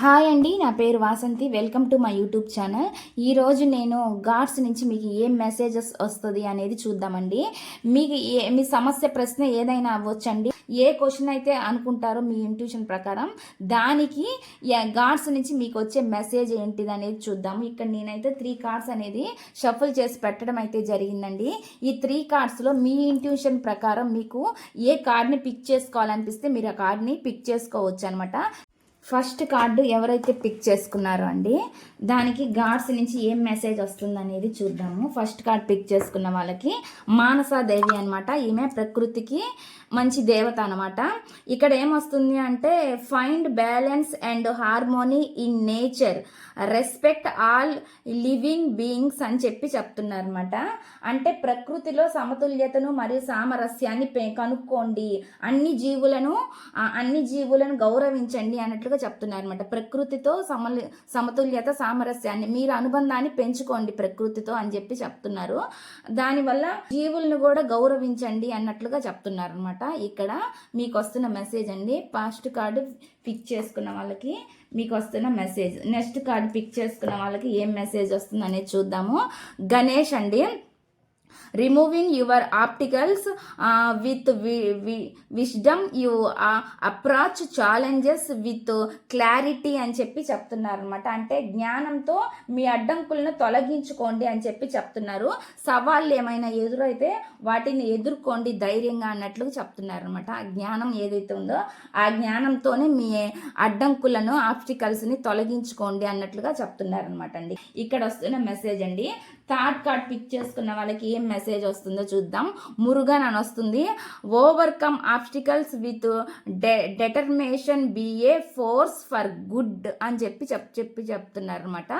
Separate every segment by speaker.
Speaker 1: Hi అండి నా పేరు Vasanthi. Welcome to my YouTube channel. ఈరోజు నేను గాడ్స్ నుంచి మీకు ఏం మెసేజెస్ వస్తుంది అనేది చూద్దామండి. మీకు ఏ మీ సమస్య ప్రశ్న ఏదైనా అవ్వచ్చండి. ఏ క్వశ్చన్ అయితే అనుకుంటారో మీ ఇంట్యూషన్ ప్రకారం దానికి గాడ్స్ నుంచి మీకు వచ్చే మెసేజ్ ఏంటిది అనేది చూద్దాము. ఇక్కడ నేనైతే త్రీ కార్డ్స్ అనేది షఫుల్ చేసి పెట్టడం అయితే జరిగిందండి. ఈ త్రీ కార్డ్స్లో మీ ఇంట్యూషన్ ప్రకారం మీకు ఏ కార్డ్ని పిక్ చేసుకోవాలనిపిస్తే మీరు ఆ కార్డ్ని పిక్ చేసుకోవచ్చు అనమాట ఫస్ట్ కార్డు ఎవరైతే పిక్ చేసుకున్నారో అండి దానికి గాడ్స్ నుంచి ఏం మెసేజ్ వస్తుందనేది చూద్దాము. ఫస్ట్ కార్డ్ పిక్ చేసుకున్న వాళ్ళకి మానసాదేవి అనమాట ఈమె ప్రకృతికి మంచి దేవత అనమాట ఇక్కడ ఏమొస్తుంది అంటే find balance and harmony in nature respect all living beings అని చెప్పి చెప్తున్నారు అనమాట అంటే ప్రకృతిలో సమతుల్యతను మరియు సామరస్యాన్ని కనుక్కోండి. అన్ని జీవులను అన్ని జీవులను గౌరవించండి అన్నట్లు అన్నట్లుగా చెప్తున్నారు అనమాట ప్రకృతితో సమలు సమతుల్యత సామరస్యాన్ని మీరు అనుబంధాన్ని పెంచుకోండి ప్రకృతితో అని చెప్పి చెప్తున్నారు. దానివల్ల జీవులను కూడా గౌరవించండి అన్నట్లుగా చెప్తున్నారు అనమాట ఇక్కడ మీకు వస్తున్న మెసేజ్ అండి. పాస్ట్ కార్డు పిక్ చేసుకున్న వాళ్ళకి మీకు వస్తున్న మెసేజ్. నెక్స్ట్ కార్డు పిక్ చేసుకున్న వాళ్ళకి ఏం మెసేజ్ వస్తుంది అనేది చూద్దాము. గణేష్ అండి. Removing your obstacles with wisdom you approach challenges with clarity అని చెప్పి చెప్తున్నారు అనమాట అంటే జ్ఞానంతో మీ అడ్డంకులను తొలగించుకోండి అని చెప్పి చెప్తున్నారు. సవాళ్ళు ఏమైనా ఎదురైతే వాటిని ఎదుర్కోండి ధైర్యంగా అన్నట్లుగా చెప్తున్నారు అనమాట ఆ జ్ఞానం ఏదైతే ఉందో ఆ జ్ఞానంతోనే మీ అడ్డంకులను ఆప్టికల్స్ని తొలగించుకోండి అన్నట్లుగా చెప్తున్నారు అనమాట అండి. ఇక్కడ వస్తున్న మెసేజ్ అండి. థర్డ్ కార్డ్ పిక్ చేసుకున్న వాళ్ళకి ఏం మెసేజ్ వస్తుందో చూద్దాం. మురుగన్ అని వస్తుంది. ఓవర్కమ్ ఆబ్స్టికల్స్ విత్ డె determination be a force for good అని చెప్పి చెప్ చెప్పి చెప్తున్నారు అనమాట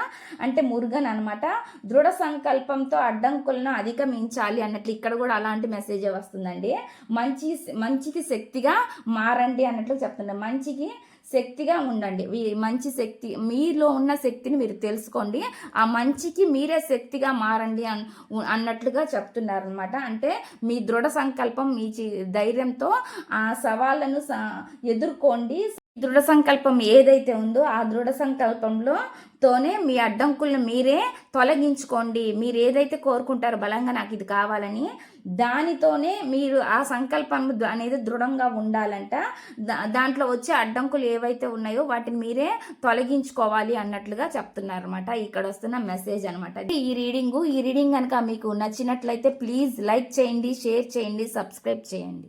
Speaker 1: అంటే మురుగన్ అనమాట దృఢ సంకల్పంతో అడ్డంకులను అధిగమించాలి అన్నట్లు ఇక్కడ కూడా అలాంటి మెసేజ్ వస్తుందండి. మంచి మంచికి శక్తిగా మారండి అన్నట్లు చెప్తున్నారు మంచికి శక్తిగా ఉండండి. మంచి శక్తి మీలో ఉన్న శక్తిని మీరు తెలుసుకోండి. ఆ మంచికి మీరే శక్తిగా మారండి అన్ అన్నట్లుగా చెప్తున్నారు అనమాట అంటే మీ దృఢ సంకల్పం మీ చి- ధైర్యంతో ఆ సవాళ్ళను ఎదుర్కోండి. దృఢ సంకల్పం ఏదైతే ఉందో ఆ దృఢ సంకల్పంలో తోనే మీ అడ్డంకులను మీరే తొలగించుకోండి. మీరు ఏదైతే కోరుకుంటారో బలంగా నాకు ఇది కావాలని దానితోనే మీరు ఆ సంకల్పం అనేది దృఢంగా ఉండాలంట. దా- దాంట్లో వచ్చే అడ్డంకులు ఏవైతే ఉన్నాయో వాటిని మీరే తొలగించుకోవాలి అన్నట్లుగా చెప్తున్నారు అనమాట ఇక్కడ వస్తున్న మెసేజ్ అనమాట ఈ రీడింగు. ఈ రీడింగ్ కనుక మీకు నచ్చినట్లయితే ప్లీజ్ లైక్ చేయండి షేర్ చేయండి సబ్స్క్రైబ్ చేయండి.